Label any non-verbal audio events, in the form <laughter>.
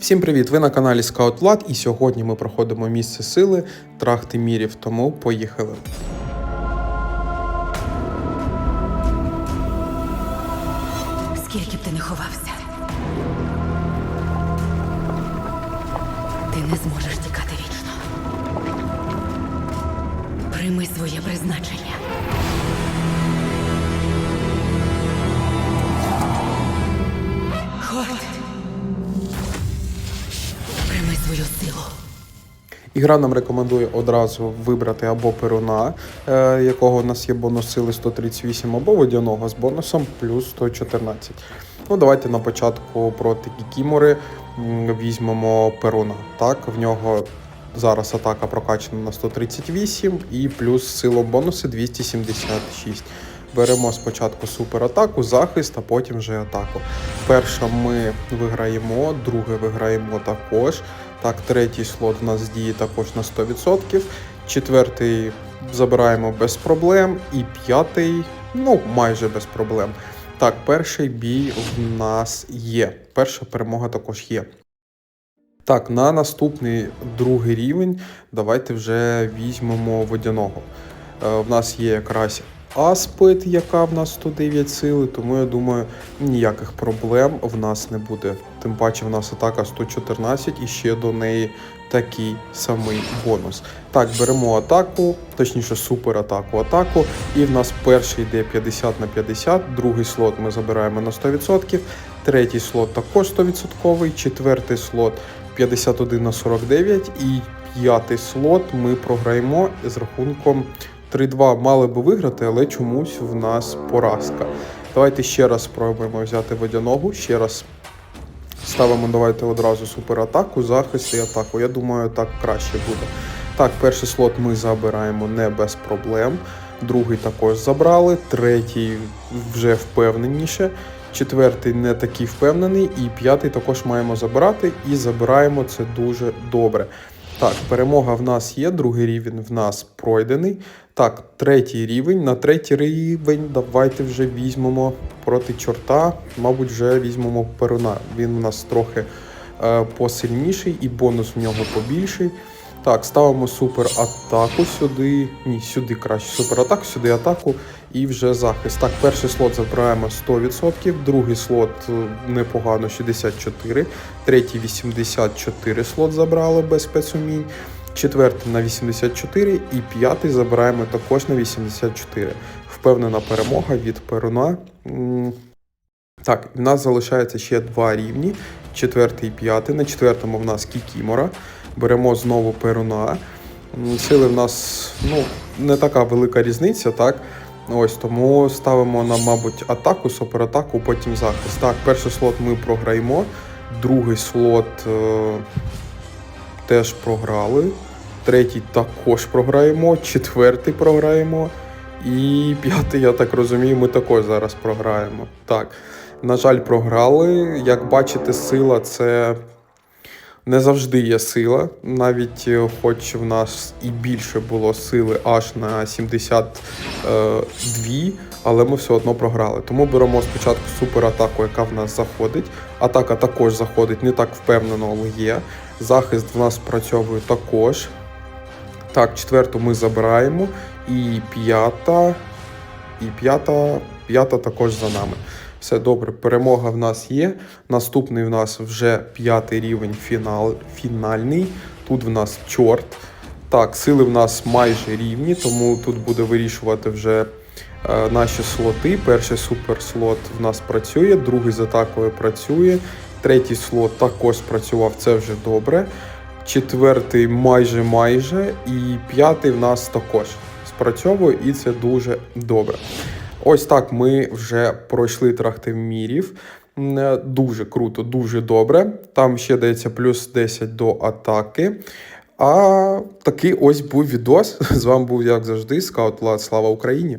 Всім привіт! Ви на каналі Scout і сьогодні ми проходимо місце сили трахти мірів, тому поїхали. Скільки б ти не ховався, ти не зможеш тікати вічно. Прийми своє призначення. Ігра нам рекомендує одразу вибрати або перуна, е, якого у нас є бонус сили 138, або водяного з бонусом плюс 114. Ну, давайте на початку проти Кікімори візьмемо перуна. Так, в нього зараз атака прокачана на 138 і плюс сила бонуси 276. Беремо спочатку суператаку, захист, а потім вже атаку. Перша ми виграємо, друге виграємо також. Так, третій слот у нас діє також на 100%. Четвертий забираємо без проблем. І п'ятий, ну, майже без проблем. Так, перший бій в нас є. Перша перемога також є. Так, на наступний другий рівень давайте вже візьмемо водяного. Е, в нас є якраз Аспид, яка в нас 109 сили, тому я думаю, ніяких проблем в нас не буде. Тим паче в нас атака 114 і ще до неї такий самий бонус. Так, беремо атаку, точніше суператаку атаку. І в нас перший йде 50 на 50, другий слот ми забираємо на 100%, третій слот також 100%, четвертий слот 51 на 49 і п'ятий слот ми програємо з рахунком 3-2 мали би виграти, але чомусь в нас поразка. Давайте ще раз спробуємо взяти водяного. Ще раз ставимо давайте одразу суператаку, захист і атаку. Я думаю, так краще буде. Так, перший слот ми забираємо не без проблем. Другий також забрали, третій вже впевненіше. Четвертий не такий впевнений, і п'ятий також маємо забирати. І забираємо це дуже добре. Так, перемога в нас є, другий рівень в нас пройдений. Так, третій рівень. На третій рівень давайте вже візьмемо проти чорта. Мабуть, вже візьмемо перуна. Він у нас трохи е, посильніший і бонус в нього побільший. Так, ставимо супер атаку сюди. Ні, сюди краще супер атаку, сюди атаку і вже захист. Так, перший слот забираємо 100%, другий слот е, непогано 64, третій 84 слот забрали без спецумінь, четвертий на 84 і п'ятий забираємо також на 84. Впевнена перемога від Перуна. Так, в нас залишається ще два рівні: четвертий і п'ятий. На четвертому в нас Кікімора. Беремо знову Перуна. Сили в нас ну, не така велика різниця, так? Ось тому ставимо на, мабуть, атаку, суператаку, потім захист. Так, перший слот ми програємо, другий слот е, теж програли. Третій також програємо, четвертий програємо. І п'ятий, я так розумію, ми також зараз програємо. Так, на жаль, програли. Як бачите, сила це не завжди є сила. Навіть е, хоч в нас і більше було сили аж на 72, але ми все одно програли. Тому беремо спочатку суператаку, яка в нас заходить. Атака також заходить не так впевнено, але є. Захист в нас працьовує також. Так, четверту ми забираємо. І п'ята. І п'ята, п'ята також за нами. Все добре, перемога в нас є. Наступний в нас вже п'ятий рівень фінал, фінальний. Тут в нас чорт. Так, сили в нас майже рівні, тому тут буде вирішувати вже е, наші слоти. Перший суперслот в нас працює, другий з атакою працює, третій слот також спрацював, це вже добре. Четвертий майже майже, і п'ятий в нас також спрацьовує, і це дуже добре. Ось так ми вже пройшли трахти мірів. Е, Дуже круто, дуже добре. Там ще дається плюс 10 до атаки. А такий ось був відос. <laughs> З вами був, як завжди, Скаут Влад. Слава Україні!